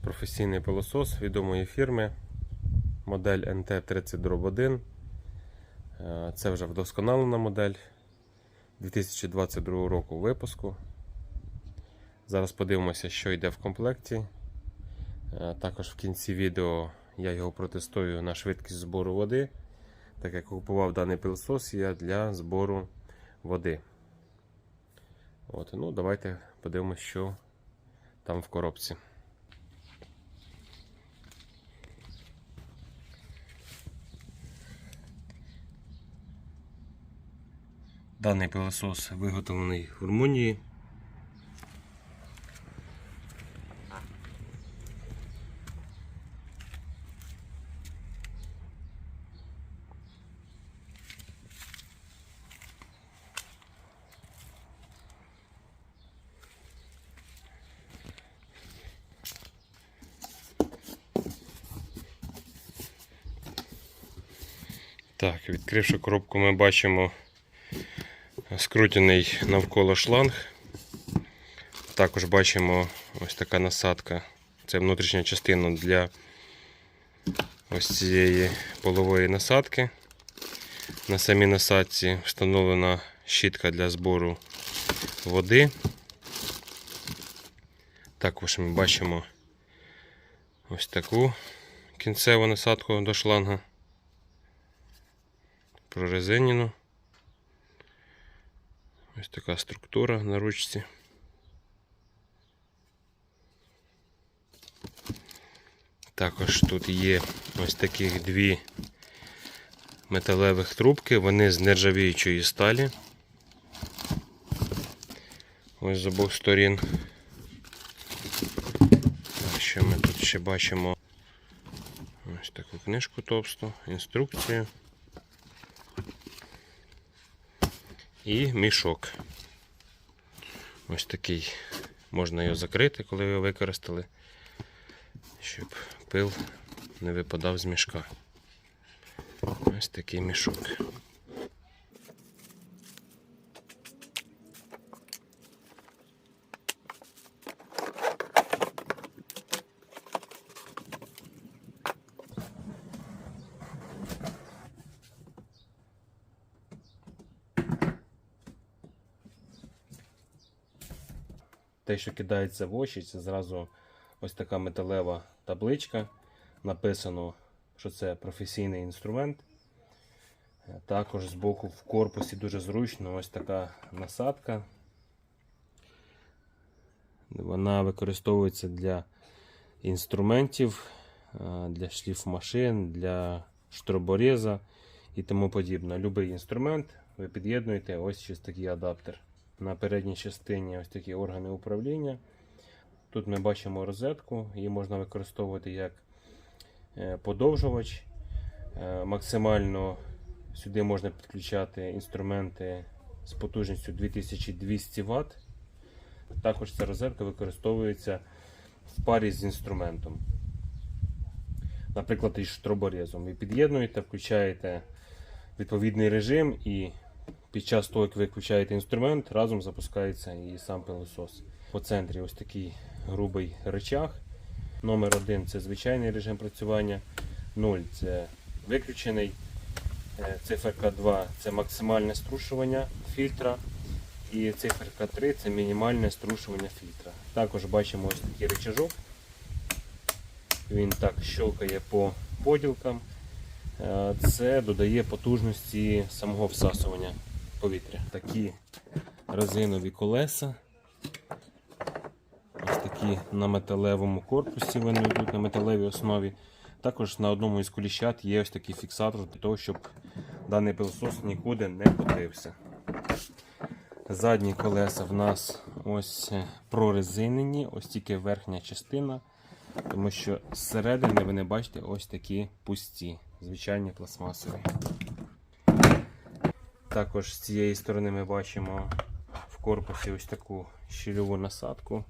професійний пилосос відомої фірми. Модель NT30-1. Е, Це вже вдосконалена модель 2022 року випуску. Зараз подивимося, що йде в комплекті. Е, Також в кінці відео я його протестую на швидкість збору води. Так як купував даний пилосос я для збору води. От, ну, давайте подивимося, що там в коробці. Даний пилосос виготовлений в Румунії. Так, відкривши коробку, ми бачимо скрутений навколо шланг. Також бачимо ось така насадка. Це внутрішня частина для ось цієї полової насадки. На самій насадці встановлена щітка для збору води. Також ми бачимо ось таку кінцеву насадку до шланга. Прорезиніну. Ось така структура на ручці. Також тут є ось таких дві металевих трубки, вони з нержавіючої сталі. Ось з обох сторін. Що ми тут ще бачимо? Ось таку книжку товсту, інструкцію. І мішок. Ось такий. Можна його закрити, коли ви використали, щоб пил не випадав з мішка. Ось такий мішок. Те, що кидається в очі, це зразу ось така металева табличка. Написано, що це професійний інструмент. Е, Також збоку в корпусі дуже зручно ось така насадка. Вона використовується для інструментів, е, для шліфмашин, для штробореза і тому подібне. Любий інструмент ви під'єднуєте ось через такий адаптер. На передній частині ось такі органи управління. Тут ми бачимо розетку, її можна використовувати як е, подовжувач. Е, Максимально сюди можна підключати інструменти з потужністю 2200 Вт. Також ця розетка використовується в парі з інструментом. Наприклад, із штроборезом. Ви під'єднуєте, включаєте відповідний режим і під час того, як ви включаєте інструмент, разом запускається і сам пилосос. По центрі ось такий грубий речах. Номер один це звичайний режим працювання. 0 це виключений. Е, Циферка 2 це максимальне струшування фільтра. І циферка 3 це мінімальне струшування фільтра. Також бачимо ось такий рычажок. Він так щелкає по поділкам. Е, Це додає потужності самого всасування повітря. Такі резинові колеса. Ось такі на металевому корпусі вони йдуть на металевій основі. Також на одному із коліщат є ось такий фіксатор для того, щоб даний пилосос нікуди не котився. Задні колеса в нас ось прорезинені, ось тільки верхня частина, тому що зсередини ви не бачите ось такі пусті, звичайні пластмасові. Також з цієї сторони ми бачимо в корпусі ось таку щільову насадку.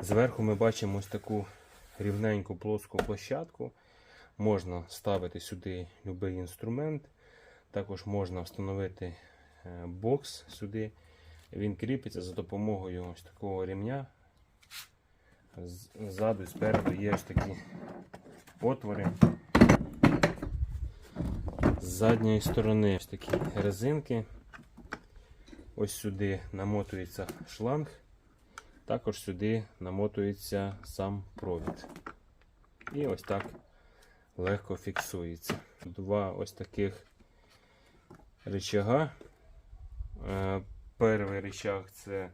Зверху ми бачимо ось таку рівненьку плоску площадку. Можна ставити сюди будь-який інструмент. Також можна встановити е, бокс сюди. Він кріпиться за допомогою ось такого рівня ззаду і спереду є ось такі отвори. З задньої сторони ось такі резинки. Ось сюди намотується шланг. Також сюди намотується сам провід. І ось так легко фіксується. Два ось таких рычага. Е, Перший рычаг це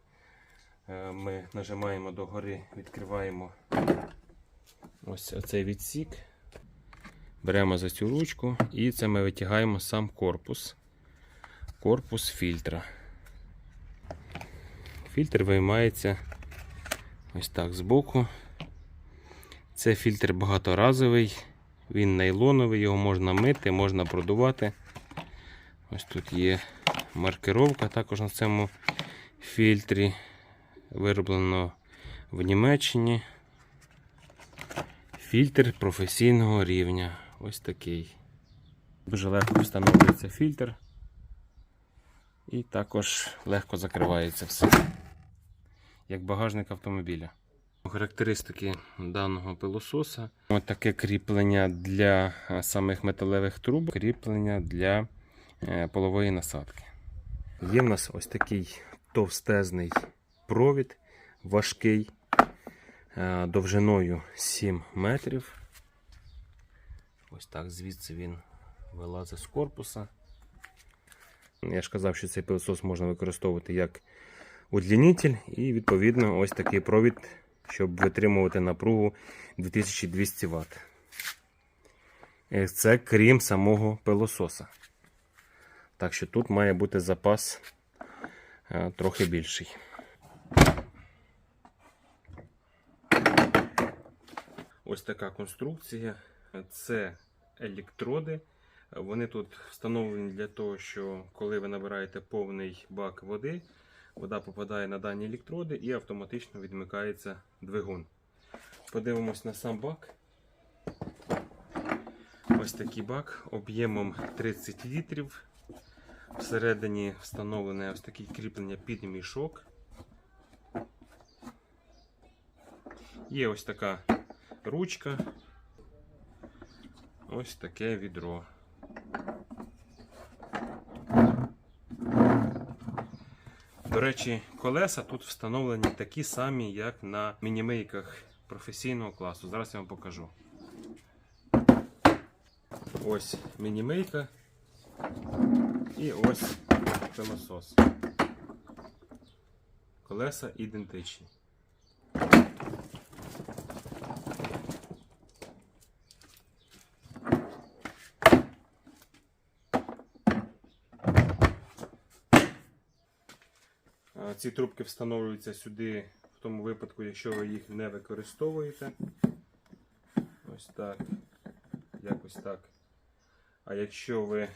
е, ми нажимаємо догори, відкриваємо ось цей відсік. Беремо за цю ручку і це ми витягаємо сам корпус. Корпус фільтра. Фільтр виймається ось так збоку. Це фільтр багаторазовий, він нейлоновий, його можна мити, можна продувати. Ось тут є маркировка також на цьому фільтрі. Вироблено в Німеччині. Фільтр професійного рівня. Ось такий. Дуже легко встановлюється фільтр. І також легко закривається все. Як багажник автомобіля. Характеристики даного пилососа. Ось таке кріплення для е, самих металевих труб, кріплення для е, полової насадки. Є в нас ось такий товстезний провід, важкий, е, довжиною 7 метрів. Ось так звідси він вилазить з корпуса. Я ж казав, що цей пилосос можна використовувати як удлінитель, і відповідно ось такий провід, щоб витримувати напругу 2200 Вт. Е, Це крім самого пилососа. Так що тут має бути запас е, трохи більший. Ось така конструкція. Це електроди. Вони тут встановлені для того, що коли ви набираєте повний бак води, вода попадає на дані електроди і автоматично відмикається двигун. Подивимось на сам бак. Ось такий бак об'ємом 30 літрів. Всередині встановлене ось таке кріплення під мішок. Є ось така ручка. Ось таке відро. До речі, колеса тут встановлені такі самі, як на мінімейках професійного класу. Зараз я вам покажу. Ось мінімейка і ось пилосос. Колеса ідентичні. Ці трубки встановлюються сюди в тому випадку, якщо ви їх не використовуєте. Ось так. Якось так. А якщо ви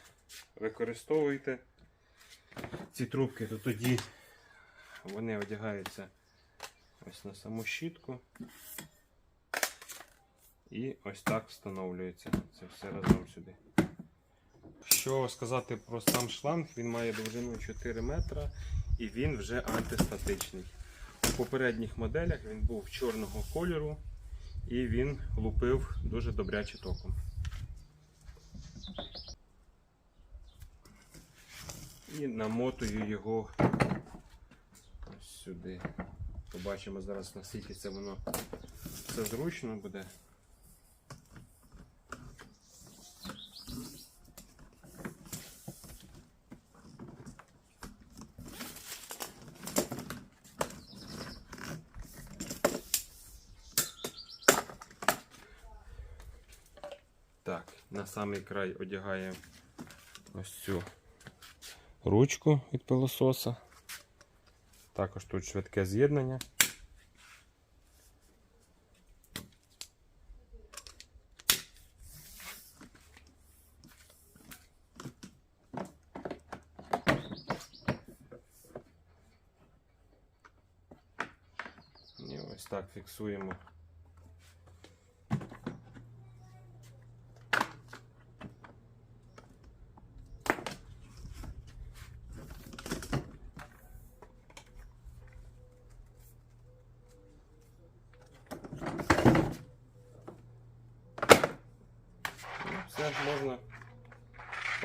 використовуєте ці трубки, то тоді вони одягаються ось на саму щітку. І ось так встановлюється це все разом сюди. Що сказати про сам шланг, він має довжину 4 метра і він вже антистатичний. У попередніх моделях він був чорного кольору і він лупив дуже добряче током. І намотую його сюди. Побачимо зараз, наскільки це воно все зручно буде. Так, на самий край одягаємо ось цю ручку від пилососа. Також тут швидке з'єднання. І ось так фіксуємо.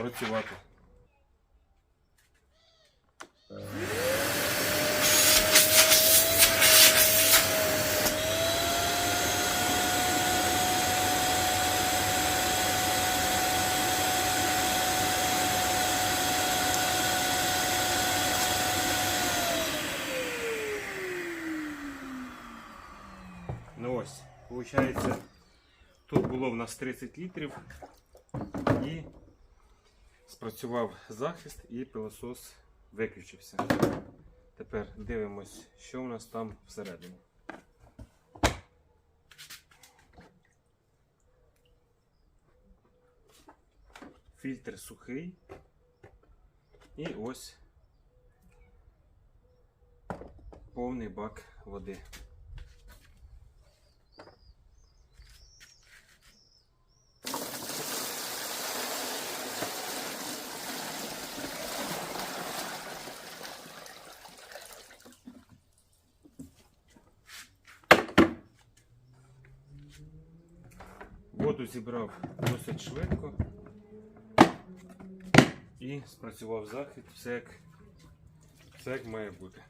працювати. Ну ось, виходить, тут було в нас 30 літрів і спрацював захист і пилосос виключився. Тепер дивимось, що у нас там всередині. Фільтр сухий. І ось повний бак води. Воду зібрав досить швидко і спрацював захід, все як, все як має бути.